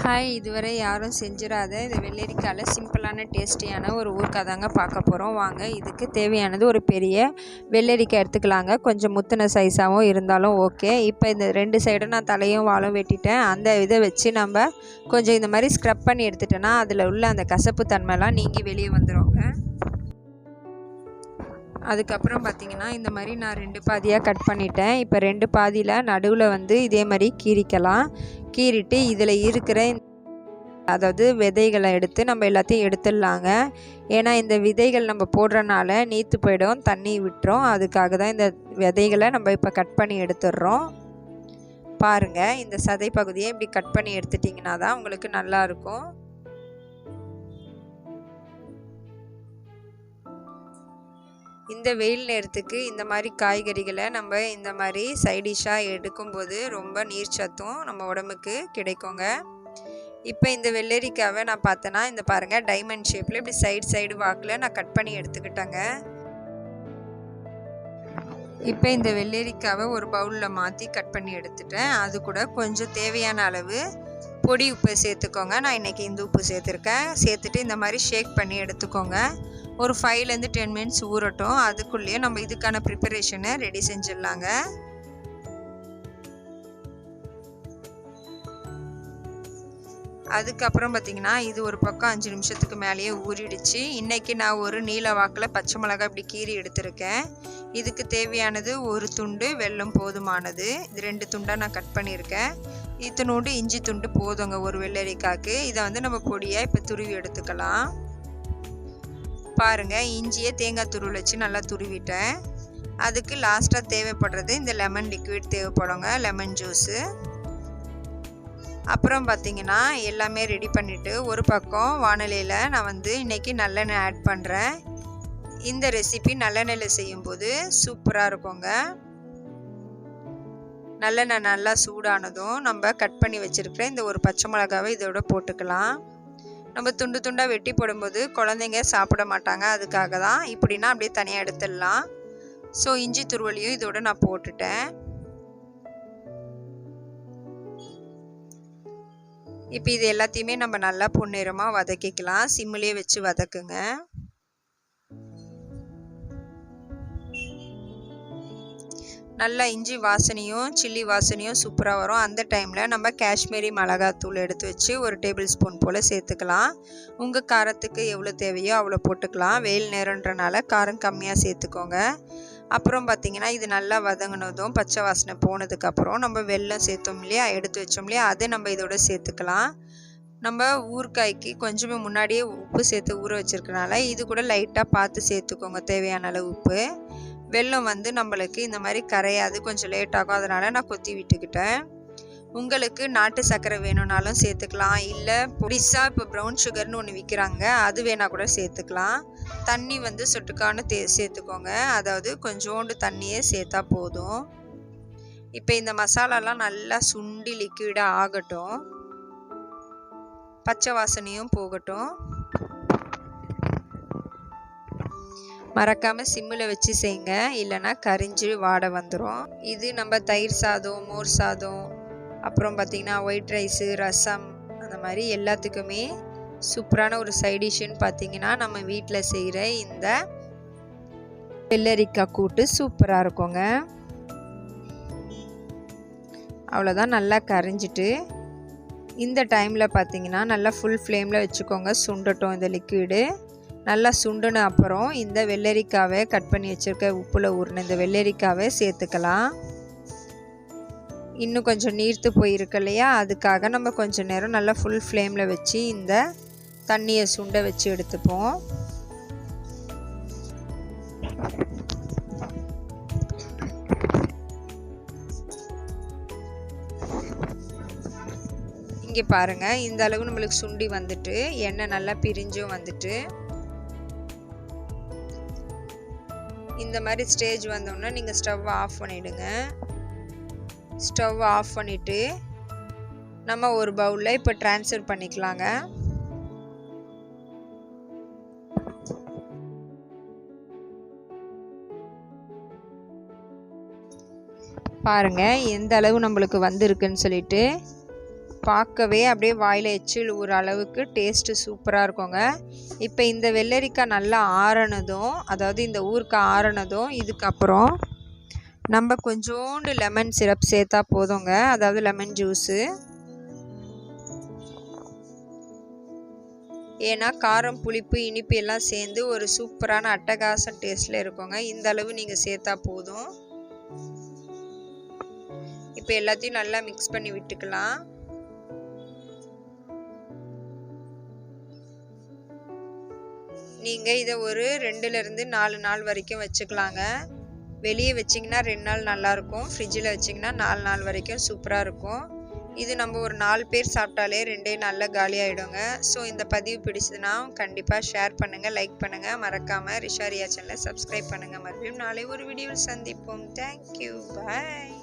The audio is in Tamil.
ஹாய் இதுவரை யாரும் செஞ்சிடாத இந்த வெள்ளரிக்காயில் சிம்பிளான டேஸ்டியான ஒரு ஊருக்காக தாங்க பார்க்க போகிறோம் வாங்க இதுக்கு தேவையானது ஒரு பெரிய வெள்ளரிக்காய் எடுத்துக்கலாங்க. கொஞ்சம் முத்தின சைஸாகவும் இருந்தாலும் ஓகே இப்போ இந்த ரெண்டு சைடும் நான் தலையும் வாழும் வெட்டிட்டேன். அந்த இதை வச்சு நம்ம கொஞ்சம் இந்த மாதிரி ஸ்க்ரப் பண்ணி எடுத்துட்டோன்னா அதில் உள்ள அந்த கசப்பு தன்மைலாம் நீங்கி வெளியே வந்துடுவோங்க அதுக்கப்புறம் பார்த்திங்கன்னா இந்த மாதிரி நான் ரெண்டு பாதியாக கட் பண்ணிட்டேன். இப்போ ரெண்டு பாதியில் நடுவில் வந்து இதே மாதிரி கீறிக்கலாம். கீறிட்டு இதில் இருக்கிற அதாவது விதைகளை எடுத்து நம்ம எல்லாத்தையும் எடுத்துடலாங்க. ஏன்னா இந்த விதைகள் நம்ம போடுறனால நீத்து போயிடும் தண்ணி விட்டுரும். அதுக்காக தான் இந்த விதைகளை நம்ம இப்போ கட் பண்ணி எடுத்துடுறோம். பாருங்கள் இந்த சதை பகுதியை இப்படி கட் பண்ணி எடுத்துட்டிங்கன்னா தான் உங்களுக்கு நல்லாயிருக்கும் இந்த வெயில் நேரத்துக்கு இந்த மாதிரி காய்கறிகளை நம்ம இந்த மாதிரி சைடிஷாக எடுக்கும்போது ரொம்ப நீர் சத்தும் நம்ம உடம்புக்கு கிடைக்குங்க. இப்போ இந்த வெள்ளரிக்காவை நான் பார்த்தேன்னா இந்த பாருங்கள் டைமண்ட் ஷேப்பில் இப்படி சைடு சைடு வாக்கில் நான் கட் பண்ணி எடுத்துக்கிட்டேங்க. இப்போ இந்த வெள்ளரிக்காவை ஒரு பவுலில் மாற்றி கட் பண்ணி எடுத்துட்டேன். அது கூட கொஞ்சம் தேவையான அளவு பொடி உப்பு சேர்த்துக்கோங்க. நான் இன்றைக்கி இந்த உப்பு சேர்த்துருக்கேன். சேர்த்துட்டு இந்த மாதிரி ஷேக் பண்ணி எடுத்துக்கோங்க. ஒரு ஃபைவ்லேருந்து டென் மினிட்ஸ் ஊறட்டும். அதுக்குள்ளேயே நம்ம இதுக்கான ப்ரிப்பரேஷனை ரெடி செஞ்சிடலாங்க. அதுக்கப்புறம் பார்த்திங்கன்னா இது ஒரு பக்கம் அஞ்சு நிமிஷத்துக்கு மேலேயே ஊறிடுச்சு. இன்றைக்கி நான் ஒரு நீல வாக்கில் பச்சை மிளகாய் இப்படி கீறி எடுத்திருக்கேன். இதுக்கு தேவையானது ஒரு துண்டு வெல்லம் போதுமானது. இது ரெண்டு துண்டாக நான் கட் பண்ணியிருக்கேன். இத்தனோண்டு இஞ்சி துண்டு போதுங்க ஒரு வெள்ளரிக்காய்க்கு இதை வந்து நம்ம பொடியாக இப்போ துருவி எடுத்துக்கலாம். பாருங்கள் இஞ்சியை தேங்காய் துருவில் வச்சு நல்லா துருவிட்டேன். அதுக்கு லாஸ்ட்டாக தேவைப்படுறது இந்த லெமன் லிக்விட் தேவைப்படுங்க. லெமன் ஜூஸு அப்புறம் பார்த்திங்கன்னா எல்லாமே ரெடி பண்ணிவிட்டு ஒரு பக்கம் வானலியில் நான் வந்து இன்றைக்கி நல்லெண்ணெய் ஆட் பண்ணுறேன் இந்த ரெசிபி நல்லெண்ணெயில் செய்யும்போது சூப்பராக இருக்குங்க. நல்லெண்ணெய் நல்லா சூடானதும் நம்ம கட் பண்ணி வச்சுருக்கிற இந்த ஒரு பச்சை மிளகாவை இதோட போட்டுக்கலாம். நம்ம துண்டு துண்டாக வெட்டி போடும்போது குழந்தைங்க சாப்பிட மாட்டாங்க. அதுக்காக தான் இப்படின்னா அப்படியே தனியாக எடுத்துடலாம். ஸோ இஞ்சி துருவலியும் இதோட நான் போட்டுட்டேன். இப்போ இது எல்லாத்தையுமே நம்ம நல்லா பொன்னிறமாக வதக்கிக்கலாம். சிம்மிலே வச்சு வதக்குங்க. நல்லா இஞ்சி வாசனையும் சில்லி வாசனையும் சூப்பராக வரும். அந்த டைமில் நம்ம காஷ்மீரி மிளகாத்தூள் எடுத்து வச்சு ஒரு டேபிள் ஸ்பூன் போல் சேர்த்துக்கலாம். உங்கள் காரத்துக்கு எவ்வளோ தேவையோ அவ்வளோ போட்டுக்கலாம். வெயில் நேரன்றனால காரம் கம்மியாக சேர்த்துக்கோங்க. அப்புறம் பார்த்திங்கன்னா இது நல்லா வதங்கினதும் பச்சை வாசனை போனதுக்கப்புறம் நம்ம வெல்லம் சேர்த்தோம் இல்லையா எடுத்து வச்சோம் இல்லையா அதை நம்ம இதோட சேர்த்துக்கலாம். நம்ம ஊறுகாய்க்கு கொஞ்சமே முன்னாடியே உப்பு சேர்த்து ஊற வச்சுருக்கனால இது கூட லைட்டாக பார்த்து சேர்த்துக்கோங்க தேவையான அளவு உப்பு. வெல்லம் வந்து நம்மளுக்கு இந்த மாதிரி கரையாது கொஞ்சம் லேட் ஆகும். அதனால் நான் கொத்தி விட்டுக்கிட்டேன். உங்களுக்கு நாட்டு சர்க்கரை வேணும்னாலும் சேர்த்துக்கலாம். இல்லை பொடிசாக இப்போ ப்ரௌன் சுகர்னு ஒன்று விற்கிறாங்க அது வேணால் கூட சேர்த்துக்கலாம். தண்ணி வந்து சொட்டுக்கான தே சேர்த்துக்கோங்க. அதாவது கொஞ்சோண்டு தண்ணியே சேர்த்தா போதும். இப்போ இந்த மசாலாலாம் நல்லா சுண்டி லிக்விடாக ஆகட்டும். பச்சை வாசனையும் போகட்டும். மறக்காமல் சிம்மில் வச்சு செய்யுங்க இல்லைன்னா கரிஞ்சு வாடை வந்துடும் இது நம்ம தயிர் சாதம் மோர் சாதம் அப்புறம் பார்த்திங்கன்னா ஒயிட் ரைஸு ரசம் அந்த மாதிரி எல்லாத்துக்குமே சூப்பரான ஒரு சைடிஷ்ஷுன்னு பார்த்தீங்கன்னா நம்ம வீட்டில் செய்கிற இந்த வெள்ளரிக்காய் கூட்டு சூப்பராக இருக்குங்க. அவ்வளோதான் நல்லா கரைஞ்சிட்டு. இந்த டைமில் பார்த்தீங்கன்னா நல்லா ஃபுல் ஃப்ளேமில் வச்சுக்கோங்க. சுண்டட்டும் இந்த லிக்விடு நல்லா சுண்டுன அப்புறம் இந்த வெள்ளரிக்காவை கட் பண்ணி வச்சுருக்க உப்பில் ஊறின இந்த வெள்ளரிக்காவை சேர்த்துக்கலாம். இன்னும் கொஞ்சம் நீர்த்து போயிருக்கு இல்லையா? அதுக்காக நம்ம கொஞ்சம் நேரம் நல்லா ஃபுல் ஃப்ளேமில் வச்சு இந்த தண்ணியை சுண்ட வச்சு எடுத்துப்போம். இங்கே பாருங்கள் இந்த அளவு நம்மளுக்கு சுண்டி வந்துட்டு எண்ணெய் நல்லா பிரிஞ்சும் வந்துட்டு. இந்த மாதிரி ஸ்டேஜ் வந்தோடனே நீங்கள் ஸ்டவ் ஆஃப் பண்ணிவிடுங்க ஸ்டவ் ஆஃப் பண்ணிவிட்டு நம்ம ஒரு பவுலில் இப்போ ட்ரான்ஸ்ஃபர் பண்ணிக்கலாங்க. பாருங்கள் எந்த அளவு நம்மளுக்கு வந்திருக்குன்னு சொல்லிட்டு பார்க்கவே அப்படியே வாயில் எச்சில் ஊற அளவுக்கு டேஸ்ட்டு சூப்பராக இருக்குங்க. இப்போ இந்த வெள்ளரிக்காய் நல்லா ஆறனதும் அதாவது இந்த ஊறுக்காய் ஆறனதும் இதுக்கப்புறம் நம்ம கொஞ்சோண்டு லெமன் சிரப் சேர்த்தா போதுங்க. அதாவது லெமன் ஜூஸு ஏன்னா காரம் புளிப்பு இனிப்பு எல்லாம் சேர்ந்து ஒரு சூப்பரான அட்டகாசம் டேஸ்ட்டில் இருக்குங்க. இந்த அளவு நீங்கள் சேர்த்தா போதும். இப்போ எல்லாத்தையும் நல்லா மிக்ஸ் பண்ணி விட்டுக்கலாம். நீங்கள் இதை ஒரு ரெண்டுலேருந்து நாலு நாள் வரைக்கும் வச்சுக்கலாங்க. வெளியே வச்சிங்கன்னா ரெண்டு நாள் நல்லாயிருக்கும் ஃப்ரிட்ஜில் வச்சிங்கன்னா நாலு நாள் வரைக்கும் சூப்பராக இருக்கும். இது நம்ம ஒரு நாலு பேர் சாப்பிட்டாலே ரெண்டே நாளில் காலியாகிடுங்க ஸோ இந்த பதிவு பிடிச்சதுன்னா கண்டிப்பாக ஷேர் பண்ணுங்கள் லைக் பண்ணுங்கள் மறக்காமல் ரிஷாரியா சேனலை சப்ஸ்கிரைப் பண்ணுங்கள் மறுபடியும் நாளை ஒரு வீடியோவில் சந்திப்போம். Thank you bye